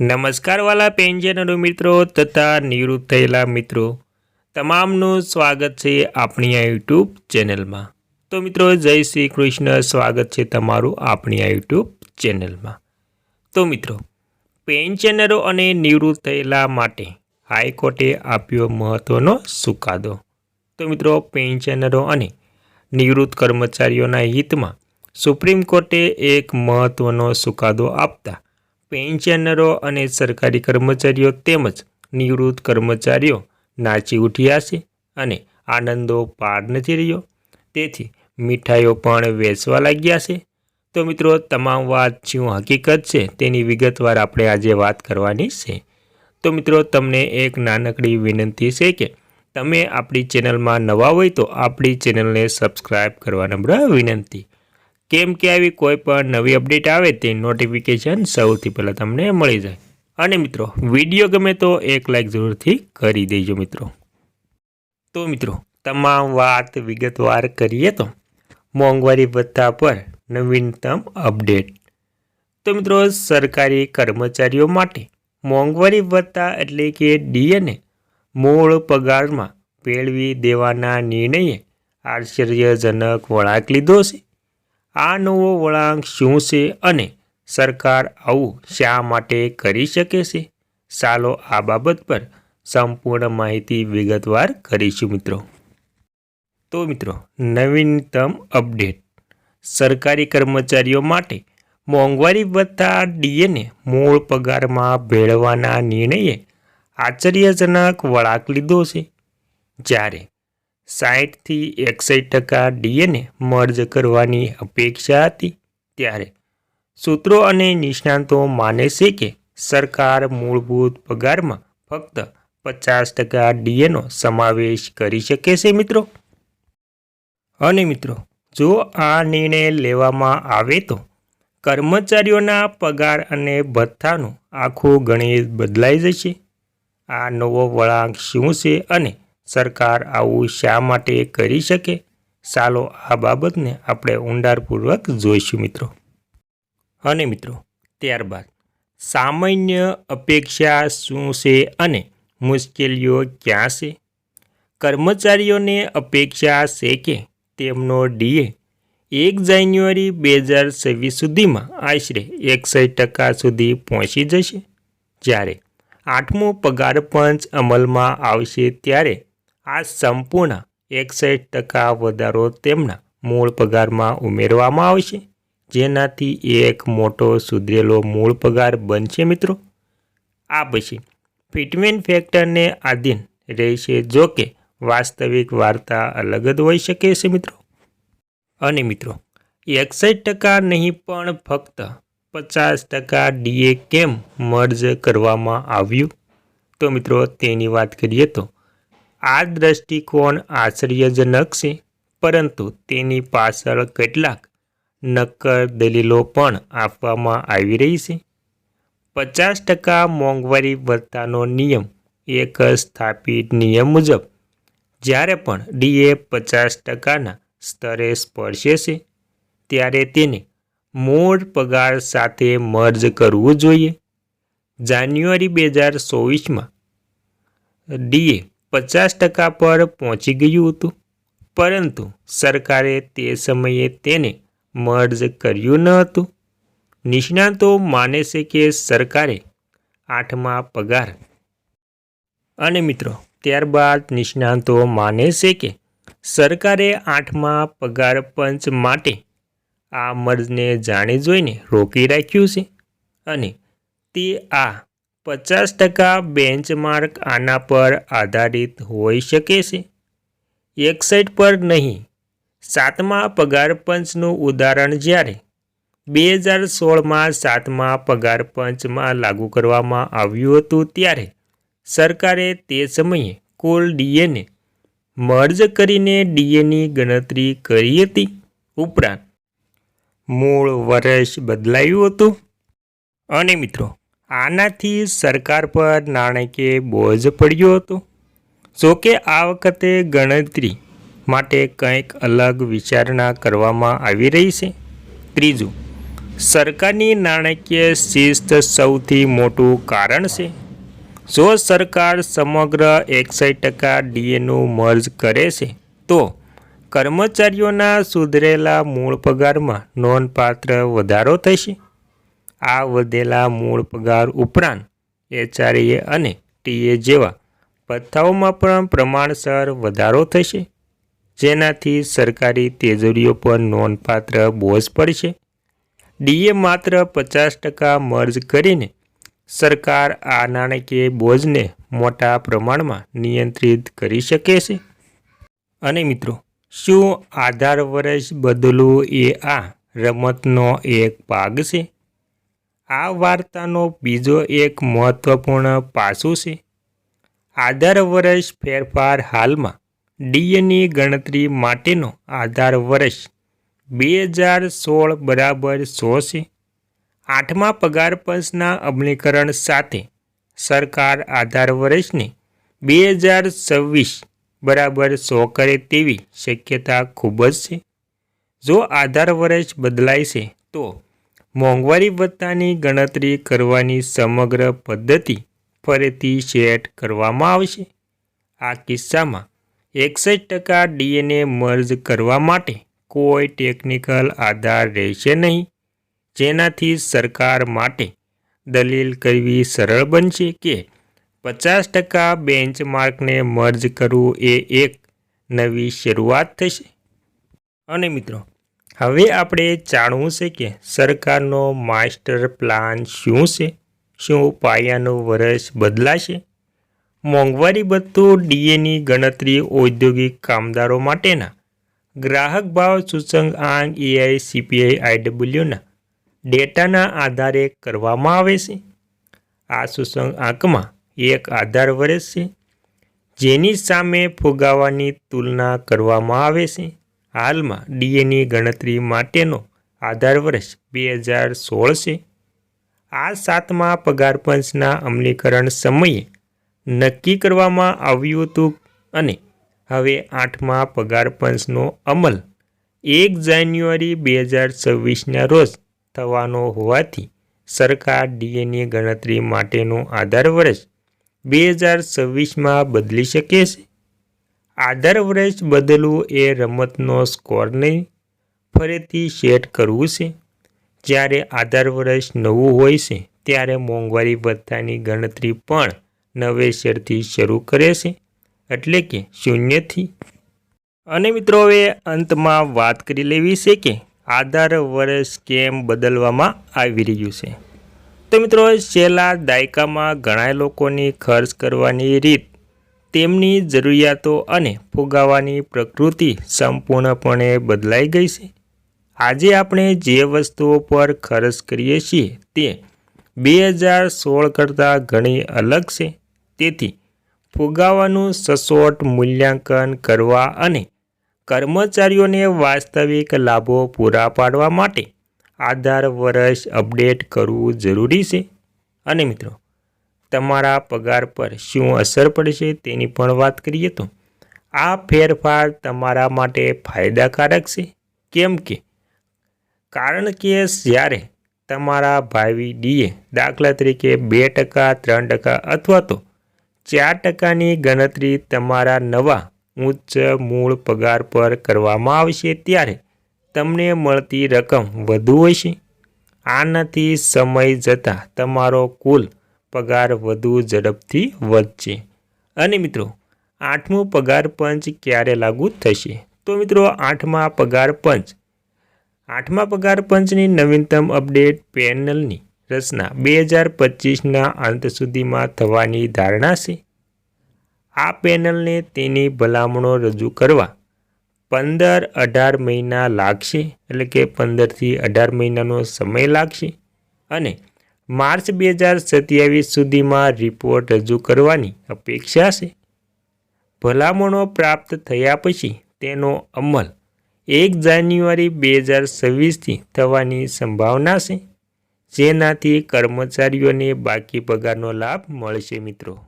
નમસ્કાર વાલા પેન્શનરો મિત્રો તથા નિવૃત્ત થયેલા મિત્રો, તમામનું સ્વાગત છે આપણી આ યુટ્યુબ ચેનલમાં. તો મિત્રો, જય શ્રી કૃષ્ણ, સ્વાગત છે તમારું આપણી આ યુટ્યુબ ચેનલમાં. તો મિત્રો પેન્શનરો અને નિવૃત્ત થયેલા માટે હાઈકોર્ટે આપ્યો મહત્ત્વનો ચુકાદો તો મિત્રો પેન્શનરો અને નિવૃત્ત કર્મચારીઓના હિતમાં સુપ્રીમ કોર્ટે એક મહત્ત્વનો ચુકાદો આપતા પેન્શનરો અને સરકારી કર્મચારીઓ તેમજ નિવૃત્ત કર્મચારીઓ નાચી ઉઠ્યા છે અને આનંદો પાર નથી રહ્યો. તેથી મીઠાઈઓ પણ વેચવા લાગ્યા છે. તો મિત્રો, તમામ વાત શું હકીકત છે તેની વિગતવાર આપણે આજે વાત કરવાની છે. તો મિત્રો, તમને એક નાનકડી વિનંતી છે કે તમે આપણી ચેનલમાં નવા હોય તો આપણી ચેનલને સબસ્ક્રાઈબ કરવા નમ્ર વિનંતી. કેમ કે આવી કોઈ પણ નવી અપડેટ આવે તે નોટિફિકેશન સૌથી પહેલાં તમને મળી જાય. અને મિત્રો વીડિયો ગમે તો એક લાઈક જરૂરથી કરી દેજો મિત્રો. તો મિત્રો, તમામ વાત વિગતવાર કરીએ તો, મોંઘવારી ભથ્થા પર નવીનતમ અપડેટ. તો મિત્રો, સરકારી કર્મચારીઓ માટે મોંઘવારી ભથ્થા એટલે કે ડીએને મૂળ પગારમાં પેળવી દેવાના નિર્ણયે આશ્ચર્યજનક વળાંક લીધો છે. આ નવો વળાંક શું છે અને સરકાર આવું શા માટે કરી શકે છે? ચાલો આ બાબત પર સંપૂર્ણ માહિતી વિગતવાર કરીશું મિત્રો. તો મિત્રો, નવીનતમ અપડેટ. સરકારી કર્મચારીઓ માટે મોંઘવારી ભથ્થા ડીએને મૂળ પગારમાં ભેળવાના નિર્ણયે આશ્ચર્યજનક વળાંક લીધો છે. જ્યારે સાહીઠથી એકસઠ ટકા ડીએને મર્જ કરવાની અપેક્ષા હતી ત્યારે. સૂત્રો અને નિષ્ણાંતો માને છે કે સરકાર મૂળભૂત પગારમાં ફક્ત પચાસ ટકા ડીએનો સમાવેશ કરી શકે છે મિત્રો. અને મિત્રો, જો આ નિર્ણય લેવામાં આવે તો કર્મચારીઓના પગાર અને ભથ્થાનું આખું ગણિત બદલાઈ જશે. આ નવો વળાંક શું છે અને સરકાર આવું શા માટે કરી શકે? ચાલો આ બાબતને આપણે ઊંડાણપૂર્વક જોઈશું મિત્રો. અને મિત્રો, ત્યારબાદ, સામાન્ય અપેક્ષા શું છે અને મુશ્કેલીઓ ક્યાં છે? કર્મચારીઓને અપેક્ષા છે કે તેમનો ડીએ એક જાન્યુઆરી બે હજાર છવ્વીસ સુધીમાં આશરે એકસઠ ટકા સુધી પહોંચી જશે. જ્યારે આઠમો પગાર પંચ અમલમાં આવશે ત્યારે આ સંપૂર્ણ એકસઠ ટકા વધારો તેમના મૂળ પગારમાં ઉમેરવામાં આવશે. જેનાથી એક મોટો સુધરેલો મૂળ પગાર બનશે મિત્રો. આ પછી ફિટમેન્ટ ફેક્ટરને આધીન રહેશે જો કે વાસ્તવિક વાર્તા અલગ જ હોઈ શકે છે મિત્રો. અને મિત્રો, એકસઠ ટકા નહીં પણ ફક્ત પચાસ ટકા ડીએ કેમ મર્જ કરવામાં આવ્યું? તો મિત્રો, તેની વાત કરીએ તો આ દ્રષ્ટિકોણ આશ્ચર્યજનક છે, પરંતુ તેની પાછળ કેટલાક નક્કર દલીલો પણ આપવામાં આવી રહી છે. પચાસ ટકા મોંઘવારી ભથ્થાનો નિયમ એક સ્થાપિત નિયમ મુજબ, જ્યારે પણ ડીએ પચાસ ટકાના સ્તરે સ્પર્શે છે, ત્યારે તેને મૂળ પગાર સાથે મર્જ કરવું જોઈએ. જાન્યુઆરી બે હજાર ચોવીસમાં ડીએ પચાસ ટકા પર પહોંચી ગયું હતું. પરંતુ સરકારે તે સમયે તેને મર્જ કર્યું ન હતું. નિષ્ણાતો માને છે કે સરકારે આઠમા પગાર અને મિત્રો, ત્યારબાદ નિષ્ણાતો માને છે કે સરકારે આઠમા પગાર પંચ માટે આ મર્જને જાણી જોઈને રોકી રાખ્યું છે અને તે આ પચાસ ટકા બેન્ચમાર્ક આના પર આધારિત હોઈ શકે છે. એક એકસઠ પર નહીં, સાતમા પગાર પંચનું ઉદાહરણ જ્યારે બે હજાર સોળમાં સાતમા પગાર પંચમાં લાગુ કરવામાં આવ્યું હતું ત્યારે સરકારે તે સમયે કુલ ડીએને મર્જ કરીને ડીએની ગણતરી કરી હતી. ઉપરાંત, મૂળ વર્ષ બદલાયું હતું. અને મિત્રો આનાથી સરકાર પર નાણાકીય બોજ પડ્યો હતો. જોકે આ વખતે ગણતરી માટે કંઈક અલગ વિચારણા કરવામાં આવી રહી છે. ત્રીજું, સરકારની નાણાકીય શિસ્ત સૌથી મોટું કારણ છે. જો સરકાર સમગ્ર એકસઠ ટકા ડીએનું મર્જ કરે છે, તો કર્મચારીઓના સુધરેલા મૂળ પગારમાં નોંધપાત્ર વધારો થશે. આ વધેલા મૂળ પગાર ઉપરાંત એચઆરએ અને ટીએ જેવા ભથ્થાઓમાં પણ પ્રમાણસર વધારો થશે. જેનાથી સરકારી તેજોરીઓ પર નોંધપાત્ર બોજ પડશે. ડીએ માત્ર પચાસ ટકા મર્જ કરીને સરકાર આ નાણાકીય બોજને મોટા પ્રમાણમાં નિયંત્રિત કરી શકે છે. અને મિત્રો, શું આધાર વર્ષ બદલવું એ આ રમતનો એક ભાગ છે? આ વાર્તાનો બીજો એક મહત્વપૂર્ણ પાસું છે. આધાર વર્ષ ફેરફાર હાલમાં ડીએની ગણતરી માટેનો આધાર વર્ષ બે હજાર સોળ બરાબર સો છે. આઠમા પગાર પંચના અમલીકરણ સાથે સરકાર આધાર વર્ષને બે હજાર છવ્વીસ બરાબર સો કરે તેવી શક્યતા ખૂબ જ છે. જો આધાર વર્ષ બદલાય છે તો મોંઘવારી ભથ્થાની ગણતરી કરવાની સમગ્ર પદ્ધતિ ફરીથી સેટ કરવામાં આવશે. આ કિસ્સામાં એકસઠ ટકા ડીએનએ મર્જ કરવા માટે કોઈ ટેકનિકલ આધાર રહેશે નહીં, જેનાથી સરકાર માટે દલીલ કરવી સરળ બનશે કે પચાસ ટકા બેન્ચમાર્કને મર્જ કરવું એ એક નવી શરૂઆત થશે. અને મિત્રો હવે આપણે જાણવું છે કે સરકારનો માસ્ટર પ્લાન શું છે? શું પાયાનું વર્ષ બદલાશે? મોંઘવારી ભથ્થું ડીએની ગણતરી ઔદ્યોગિક કામદારો માટેના. ગ્રાહક ભાવ સૂચકાંક એઆઈ, સીપીઆઈ, આઈડબ્લ્યુના ડેટાના આધારે કરવામાં આવે છે. આ સૂચકાંકમાં એક આધાર વર્ષ છે, જેની સામે ફુગાવાની તુલના કરવામાં આવે છે. હાલમાં ડીએની ગણતરી માટેનો આધાર વર્ષ બે હજાર સોળ છે. આ સાતમા પગાર પંચના અમલીકરણ સમયે નક્કી કરવામાં આવ્યું હતું અને હવે આઠમા પગાર પંચનો અમલ એક જાન્યુઆરી બે હજાર છવ્વીસના રોજ થવાનો હોવાથી સરકાર ડીએની ગણતરી માટેનો આધાર વર્ષ બે હજાર છવ્વીસમાં બદલી શકે છે. આધાર વર્ષ બદલવું એ રમતનો સ્કોર નહીં. ફરીથી સેટ કરવું છે. જ્યારે આધાર વર્ષ નવું હોય છે, ત્યારે મોંઘવારી ભથ્થાની ગણતરી પણ નવેસરથી શરૂ કરે છે. એટલે કે શૂન્યથી. અને મિત્રો, હવે અંતમાં વાત કરી લેવી છે કે આધાર વર્ષ કેમ બદલવામાં આવી રહ્યું છે. તો મિત્રો, છેલ્લા દાયકામાં ઘણા લોકોની ખર્ચ કરવાની રીત તેમની જરૂરિયાતો અને ફુગાવાની પ્રકૃતિ સંપૂર્ણપણે બદલાઈ ગઈ છે. આજે આપણે જે વસ્તુઓ પર ખર્ચ કરીએ છીએ તે બે હજાર સોળ કરતાં ઘણી અલગ છે. તેથી, ફુગાવાનું સચોટ મૂલ્યાંકન કરવા અને કર્મચારીઓને વાસ્તવિક લાભો પૂરા પાડવા માટે આધાર વર્ષ અપડેટ કરવું જરૂરી છે. અને મિત્રો તમારા પગાર પર શું અસર પડશે તેની પણ વાત કરીએ તો, આ ફેરફાર તમારા માટે ફાયદાકારક છે? કેમ કે? કારણ કે જ્યારે તમારા ભાવિ ડીએ દાખલા તરીકે બે ટકા, ત્રણ ટકા અથવા તો ચાર ટકાની ગણતરી તમારા નવા ઉચ્ચ મૂળ પગાર પર કરવામાં આવશે ત્યારે તમને મળતી રકમ વધુ હશે. આનાથી સમય જતાં તમારો કુલ પગાર વધુ ઝડપથી વધશે. અને મિત્રો, આઠમું પગાર પંચ ક્યારે લાગુ થશે? તો મિત્રો, આઠમા પગાર પંચ. આઠમા પગાર પંચની નવીનતમ અપડેટ પેનલની રચના બે હજાર પચીસના અંત સુધીમાં થવાની ધારણા છે. આ પેનલને તેની ભલામણો રજૂ કરવા પંદર અઢાર મહિના લાગશે, એટલે કે પંદરથી અઢાર મહિનાનો સમય લાગશે. અને માર્ચ બે હજાર સત્યાવીસ સુધીમાં રિપોર્ટ રજૂ કરવાની અપેક્ષા છે. ભલામણો પ્રાપ્ત થયા પછી તેનો અમલ એક જાન્યુઆરી બે હજાર છવ્વીસથી થવાની સંભાવના છે. જેનાથી કર્મચારીઓને બાકી પગારનો લાભ મળશે મિત્રો.